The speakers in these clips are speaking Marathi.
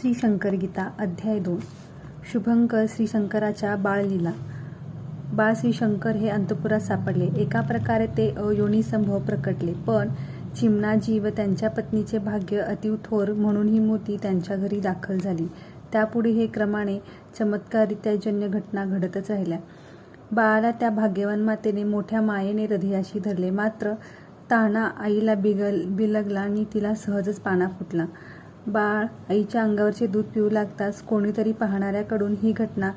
श्री शंकर गीता अध्याय दोन. शुभंकर श्री शंकराच्या बाळलीला. बाळ श्री शंकर हे अंतपुरात सापडले. एका प्रकारे ते अयोनिसंभव प्रकटले. पण चिमणाजी व त्यांच्या पत्नीचे भाग्य अतिव थोर म्हणून ही मोती त्यांच्या घरी दाखल झाली. त्यापुढे हे क्रमाने चमत्कारित्याजन्य घटना घडतच राहिल्या. बाळाला त्या भाग्यवान मातेने मोठ्या मायेने हृदयाशी धरले. मात्र ताना आईला बिगल बिलगला आणि तिला सहजच पाना फुटला. बाळ आईच्या अंगावरचे दूध पिऊ लागताच कोणीतरी पाहणाऱ्याकडून ही घटना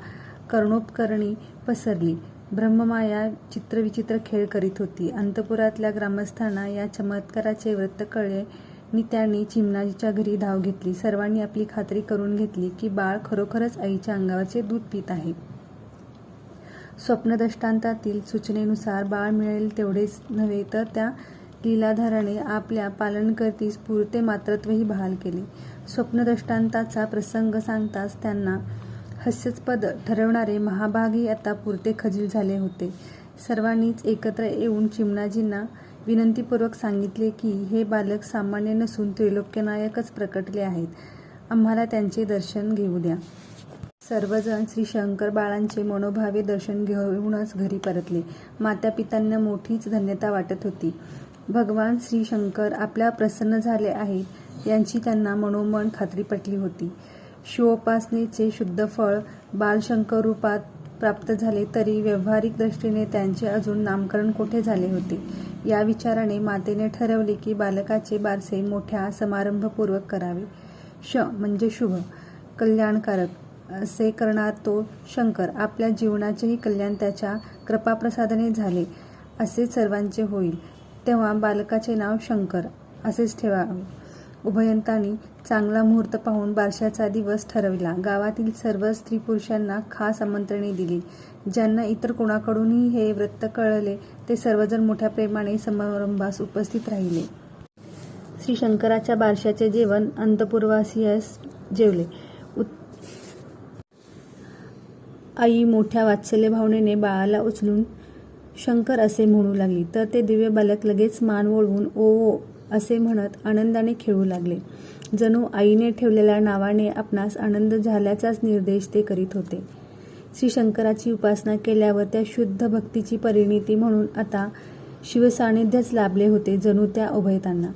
कर्णोपकरणी पसरली. ब्रह्ममाया चित्रविचित्र खेळ करीत होती. अंतपुरातल्या ग्रामस्थांना या चमत्काराचे वृत्त कळले. आणि त्यांनी चिमणाजीच्या घरी धाव घेतली. सर्वांनी आपली खात्री करून घेतली की बाळ खरोखरच आईच्या अंगावरचे दूध पित आहे. स्वप्नदृष्टांतातील सूचनेनुसार बाळ मिळेल तेवढेच नव्हे तर त्या लीलाधाराने आपल्या पालनकर्तीस पुरते मात्रत्वही बहाल केले. स्वप्नदृष्टांताचा प्रसंग सांगताच त्यांना हास्यास्पद ठरवणारे महाभागही आता पुरते खजील झाले होते. सर्वांनीच एकत्र येऊन चिमणाजींना विनंतीपूर्वक सांगितले की हे बालक सामान्य नसून त्रिलोक्यनायकच प्रकटले आहेत. आम्हाला त्यांचे दर्शन घेऊ द्या. सर्वजण श्री शंकर बाळांचे मनोभावे दर्शन घेऊनच घरी परतले. मातापित्यांना मोठीच धन्यता वाटत होती. भगवान श्री शंकर आपल्या प्रसन्न झाले आहेत यांची त्यांना मनोमन खात्री पटली होती. शिवोपासनेचे शुद्ध फळ बालशंकर रूपात प्राप्त झाले तरी व्यावहारिक दृष्टीने त्यांचे अजून नामकरण कोठे झाले होते? या विचाराने मातेने ठरवले की बालकाचे बारसे मोठ्या समारंभपूर्वक करावे. श म्हणजे शुभ कल्याणकारक असे करणार तो शंकर. आपल्या जीवनाचेही कल्याण त्याच्या कृपाप्रसादाने झाले असे सर्वांचे होईल. तेव्हा बालकाचे नाव शंकर असेच ठेवावे उभयंतांनी चांगला मुहूर्त पाहून बारशाचा दिवस ठरविला. गावातील सर्व स्त्री पुरुषांना खास आमंत्रणे दिली. ज्यांना इतर कोणाकडूनही हे वृत्त कळले ते सर्वजण मोठ्या प्रेमाने समारंभास उपस्थित राहिले. श्री शंकराच्या बारशाचे जेवण अंतपूर्वासियास जेवले. आई मोठ्या वात्सल्य भावनेने बाळाला उचलून शंकर असे म्हणू लागली. तर ते दिव्य बालक लगेच मान वळवून ओ ओ असे म्हणत आनंदाने खेळू लागले. जणू आईने ठेवलेल्या नावाने आपणास आनंद झाल्याचाच निर्देश ते करीत होते. श्री शंकराची उपासना केल्यावर त्या शुद्ध भक्तीची परिणिती म्हणून आता शिवसान्निध्यच लाभले होते जणू त्या उभयतांना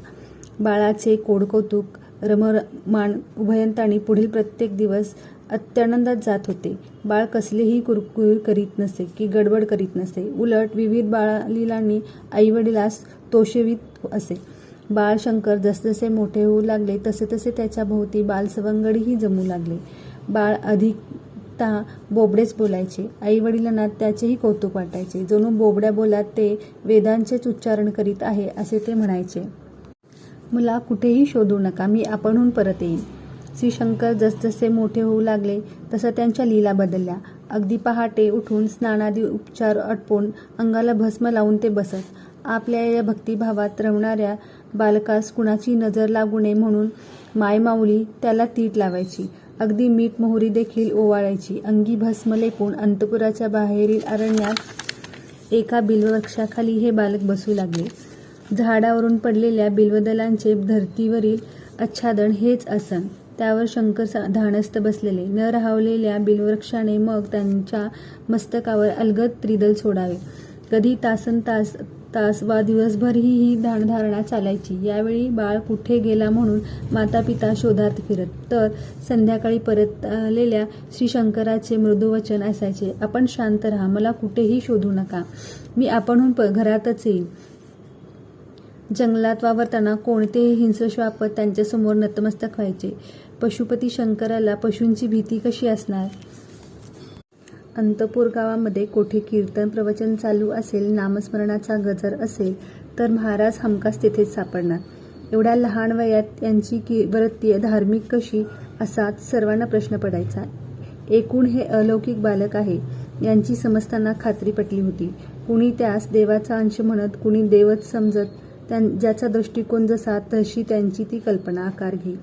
बाळाचे कोडकौतुक रममाण उभयंतांनी पुढील प्रत्येक दिवस अत्यानंदात जात होते. बाळ कसलेही कुरकुर करीत नसे की गडबड करीत नसे. उलट विविध बाळलीलांनी आईवडिलास तोषवित असे. बाळ शंकर जसजसे मोठे होऊ लागले तसे तसे त्याच्या भोवती बालसवंगडीही जमू लागले. बाळ अधिकता बोबडेच बोलायचे. आईवडिलांना त्याचेही कौतुक वाटायचे. जणू बोबड्या बोलात ते वेदांचेच उच्चारण करीत आहे असे ते म्हणायचे. मला कुठेही शोधू नका मी आपणहून परत येईन. श्रीशंकर जसजसे मोठे होऊ लागले तसं त्यांच्या लीला बदलल्या. अगदी पहाटे उठून स्नानादी उपचार अटपून अंगाला भस्म लावून ते बसत. आपल्या या भक्तिभावात रमणाऱ्या बालकास कुणाची नजर लागू नये म्हणून मायमाऊली त्याला तीट लावायची. अगदी मीठ मोहरी देखील ओवाळायची. अंगी भस्म लेपून अंतपुराच्या बाहेरील अरण्यात एका बिलवृक्षाखाली हे बालक बसू लागले. झाडावरून पडलेल्या बिल्वदलांचे धरतीवरील आच्छादन हेच असन त्यावर शंकर धाडस्थ बसलेले. न राहवलेल्या बिलवृक्षाने मग त्यांच्या मस्तकावर अलगद त्रिदल सोडावे. कधी तासन तास तास वा दिवसभरही ही ध्यानधारणा चालायची. यावेळी बाळ कुठे गेला म्हणून मातापिता शोधात फिरत. तर संध्याकाळी परत आलेल्या श्री शंकराचे मृदुवचन असायचे. आपण शांत राहा. मला कुठेही शोधू नका. मी आपणहून प घरातच येईल जंगलात वावरताना कोणतेही हिंस्र श्वापत त्यांच्यासमोर नतमस्तक व्हायचे. पशुपती शंकराला पशूंची भीती कशी असणार? अंतपूर गावामध्ये कोठे कीर्तन प्रवचन चालू असेल नामस्मरणाचा गजर असेल तर महाराज हमखास तिथेच सापडणार. एवढ्या लहान वयात यांची की वृत्ती धार्मिक कशी असाच सर्वांना प्रश्न पडायचा. एकूण हे अलौकिक बालक आहे यांची समजताना खात्री पटली होती. कुणी त्यास देवाचा अंश म्हणत कुणी देवच समजत त्यां ज्याचा दृष्टिकोन जसा तशी त्यांची ती कल्पना आकार घे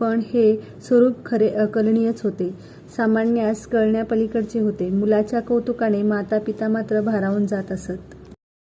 पण हे स्वरूप खरे अकलनीयच होते. सामान्यास कळण्यापलीकडचे होते. मुलाच्या कौतुकाने माता पिता मात्र भारावून जात असत.